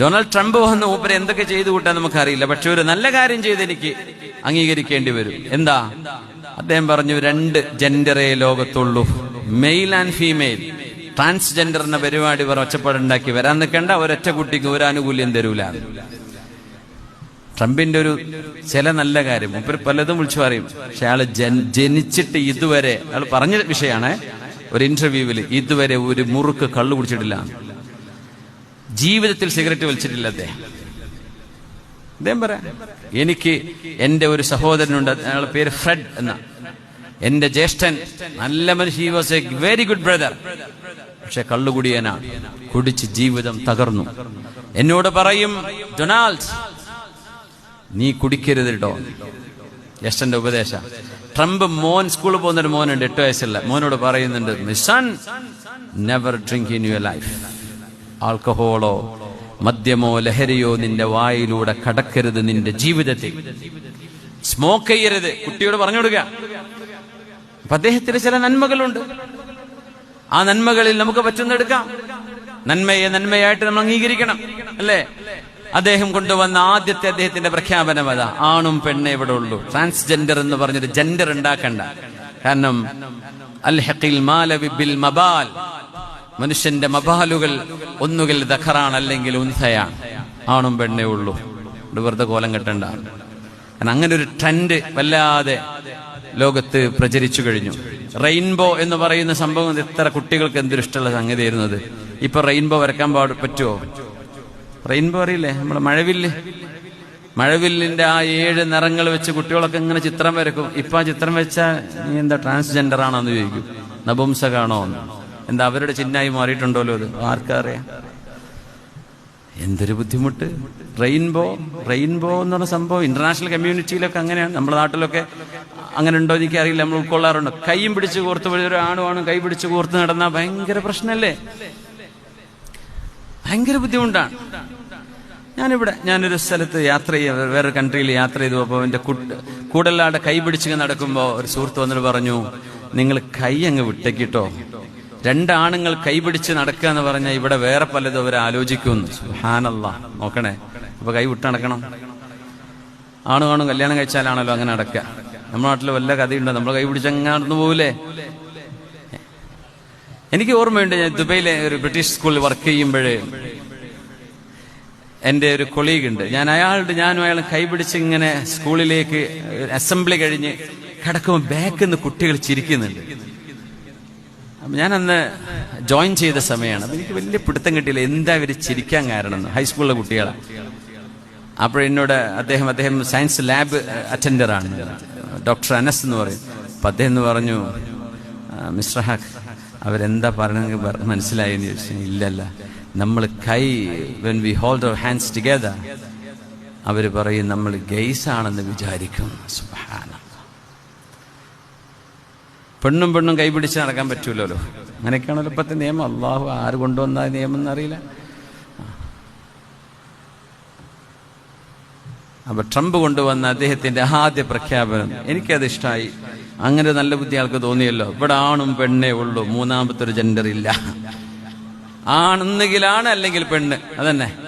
Donald Trump വന്ന ഊപ്പർ എന്തൊക്കെ ചെയ്തു കൂട്ടാൻ നമുക്കറിയില്ല. പക്ഷെ ഒരു നല്ല കാര്യം ചെയ്ത് എനിക്ക് അംഗീകരിക്കേണ്ടി വരും. എന്താ? അദ്ദേഹം പറഞ്ഞു രണ്ട് ജെൻഡറേ ലോകത്തുള്ളൂ. Male and female. ട്രാൻസ്ജെൻഡർ എന്ന പരിപാടി ഇവർ ഒച്ചപ്പാടുണ്ടാക്കി വരാൻ നിൽക്കേണ്ട. ഒരൊറ്റ കുട്ടിക്ക് ഒരു ആനുകൂല്യം തരൂല. ട്രംപിന്റെ ഒരു ചില നല്ല കാര്യം. മുപ്പർ പലതും വിളിച്ചു പറയും. പക്ഷെ അയാൾ ജനിച്ചിട്ട് ഇതുവരെ അയാൾ പറഞ്ഞ വിഷയാണ് ഒരു ഇന്റർവ്യൂവിൽ ഇതുവരെ ഒരു മുറുക്ക് കള്ളു കുടിച്ചിട്ടില്ല. ജീവിതത്തിൽ സിഗരറ്റ് വലിച്ചിട്ടില്ല അദ്ദേഹം. അദ്ദേഹം പറയാം എനിക്ക് എന്റെ ഒരു സഹോദരനുണ്ട് അയാളുടെ പേര് ഫ്രെഡ് എന്ന. എന്റെ ജ്യേഷ്ഠൻ നല്ല മനുഷ്യ was a very good brother പക്ഷെ കള്ളുകുടിയനാണ് കുടിച്ച് ജീവിതം തകർന്നു. എന്നോട് പറയും ഡൊണാൾഡ് നീ കുടിക്കരുത് കേട്ടോ ജ്യേഷ്ഠന്റെ ഉപദേശ. ട്രംപ് മോൻ സ്കൂളിൽ പോകുന്നൊരു മോനുണ്ട് എട്ട് വയസ്സല്ല മോനോട് പറയുന്നുണ്ട് son never drink in your life ആൽക്കഹോളോ മദ്യമോ ലഹരിയോ നിന്റെ വായിലൂടെ കടക്കരുത് നിന്റെ ജീവിതത്തിൽ. സ്മോക്ക് ചെയ്യരുത്. കുട്ടിയോട് പറഞ്ഞു കൊടുക്കുക അപ്പൊ അദ്ദേഹത്തിന് ചില നന്മകളുണ്ട്. ആ നന്മകളിൽ നമുക്ക് പറ്റുന്നെടുക്കാം നന്മയെ നന്മയായിട്ട് നമ്മൾ അംഗീകരിക്കണം. അല്ലേ? അദ്ദേഹം കൊണ്ടുവന്ന ആദ്യത്തെ അദ്ദേഹത്തിന്റെ പ്രഖ്യാപനം അതാ. ആണും പെണ്ണേ ഇവിടെ ഉള്ളൂ. ട്രാൻസ്ജെൻഡർ എന്ന് പറഞ്ഞൊരു ജെൻഡർ ഉണ്ടാക്കണ്ട. കാരണം അൽ ഹക്കിൽ മാലവി ബിൽ മബാൽ. മനുഷ്യന്റെ മബാലുകൾ ഒന്നുകിൽ ദഖറാണ് അല്ലെങ്കിൽ ഉൻസയാണ് ആണും പെണ്ണേ ഉള്ളൂ. ഇവിടെ വെറുതെ കോലം കെട്ടണ്ട. അങ്ങനെ ഒരു ട്രെൻഡ് വല്ലാതെ ലോകത്ത് പ്രചരിച്ചു കഴിഞ്ഞു. റെയിൻബോ എന്ന് പറയുന്ന സംഭവം ഇത്ര കുട്ടികൾക്ക് എന്തൊരു ഇഷ്ടമുള്ള സംഗതിയായിരുന്നു അത് ഇപ്പൊ റെയിൻബോ വരക്കാൻ പാട് പറ്റുമോ റെയിൻബോ അറിയില്ലേ? നമ്മളെ മഴവില്ല്. മഴവില്ലിന്റെ ആ ഏഴ് നിറങ്ങൾ വെച്ച് കുട്ടികളൊക്കെ ഇങ്ങനെ ചിത്രം വരക്കും ഇപ്പൊ ആ ചിത്രം വെച്ചാൽ നീ എന്താ ട്രാൻസ്ജെൻഡർ ആണോ എന്ന് ചോദിക്കും. നപുംസകാണോ എന്ന് എന്താ അവരുടെ ചിഹ്നമായി മാറിയിട്ടുണ്ടല്ലോ അത് ആർക്കറിയാം എന്തൊരു ബുദ്ധിമുട്ട്. റെയിൻബോ റെയിൻബോ എന്ന് പറഞ്ഞ സംഭവം ഇന്റർനാഷണൽ കമ്മ്യൂണിറ്റിയിലൊക്കെ അങ്ങനെയാണ്. നമ്മുടെ നാട്ടിലൊക്കെ അങ്ങനെ ഉണ്ടോ എനിക്ക് അറിയില്ല നമ്മൾ ഉൾക്കൊള്ളാറുണ്ട്. കൈയും പിടിച്ച് കോർത്ത് ഒരു ആണുമാണ് കൈ പിടിച്ച് കോർത്ത് നടന്ന ഭയങ്കര പ്രശ്നമല്ലേ ഭയങ്കര ബുദ്ധിമുട്ടാണ്. ഞാനിവിടെ ഞാനൊരു സ്ഥലത്ത് യാത്ര ചെയ്യ വേറെ കൺട്രിയിൽ യാത്ര ചെയ്തു അപ്പോൾ എന്റെ കൂടെല്ലാടെ കൈ പിടിച്ച് നടക്കുമ്പോൾ ഒരു സുഹൃത്ത് വന്നിട്ട് പറഞ്ഞു നിങ്ങൾ കൈ അങ്ങ് വിട്ടേക്കിട്ടോ രണ്ടാണുങ്ങൾ കൈപിടിച്ച് നടക്കുക എന്ന് പറഞ്ഞാൽ ഇവിടെ വേറെ പലതും അവർ ആലോചിക്കുന്നു. സുഹാനല്ല നോക്കണേ. അപ്പൊ കൈ വിട്ട് നടക്കണം. ആണു ആണും കല്യാണം കഴിച്ചാലാണല്ലോ അങ്ങനെ നടക്കുക. നമ്മുടെ നാട്ടിൽ വല്ല കഥയുണ്ടോ? നമ്മൾ കൈ പിടിച്ചങ്ങ് നടന്നു പോകൂലേ? എനിക്ക് ഓർമ്മയുണ്ട് ഞാൻ ദുബൈയിലെ ഒരു ബ്രിട്ടീഷ് സ്കൂളിൽ വർക്ക് ചെയ്യുമ്പോഴേ എന്റെ ഒരു കൊളീഗ് ഉണ്ട് ഞാൻ അയാളുടെ ഞാനും അയാൾ കൈപിടിച്ച് ഇങ്ങനെ സ്കൂളിലേക്ക് അസംബ്ലി കഴിഞ്ഞ് കിടക്കുമ്പോൾ ബാക്കിൽ നിന്ന് കുട്ടികൾ ചിരിക്കുന്നുണ്ട്. ഞാൻ അന്ന് ജോയിൻ ചെയ്ത സമയമാണ്. എനിക്ക് വലിയ പിടുത്തം കിട്ടിയില്ല. എന്താ ഇവർ ചിരിക്കാൻ കാരണം ഹൈസ്കൂളിലെ കുട്ടികളാണ് അപ്പോഴെന്നോട് അദ്ദേഹം അദ്ദേഹം സയൻസ് ലാബ് അറ്റൻഡറാണ് ഡോക്ടർ അനസ് എന്ന് പറയും. അപ്പൊ അദ്ദേഹം എന്ന് പറഞ്ഞു "ആ, മിസ്റ്റർ ഹക്ക് അവരെന്താ പറയണമെങ്കിൽ മനസ്സിലായി എന്ന് ചോദിച്ചു. ഇല്ലല്ല. നമ്മൾ കൈ when we hold our hands together അവർ പറയും നമ്മൾ ഗെയ്സ് ആണെന്ന് വിചാരിക്കും. സുബ്ഹാനല്ലാഹ്. പെണ്ണും പെണ്ണും കൈപിടിച്ച് നടക്കാൻ പറ്റൂലല്ലോ. അങ്ങനെയൊക്കെയാണല്ലോ ഇപ്പത്തെ നിയമം. അള്ളാഹു ആര് കൊണ്ടുവന്ന നിയമം എന്നറിയില്ല. അപ്പൊ ട്രംപ് കൊണ്ടുവന്ന അദ്ദേഹത്തിന്റെ ആദ്യ പ്രഖ്യാപനം എനിക്കത് ഇഷ്ടമായി അങ്ങനെ നല്ല ബുദ്ധി ആൾക്ക് തോന്നിയല്ലോ. ഇവിടെ ആണും പെണ്ണേ ഉള്ളൂ. മൂന്നാമത്തെ ഒരു ജെൻഡർ ഇല്ല. ആണെന്നെങ്കിലാണ് അല്ലെങ്കിൽ പെണ്ണ്. അതന്നെ.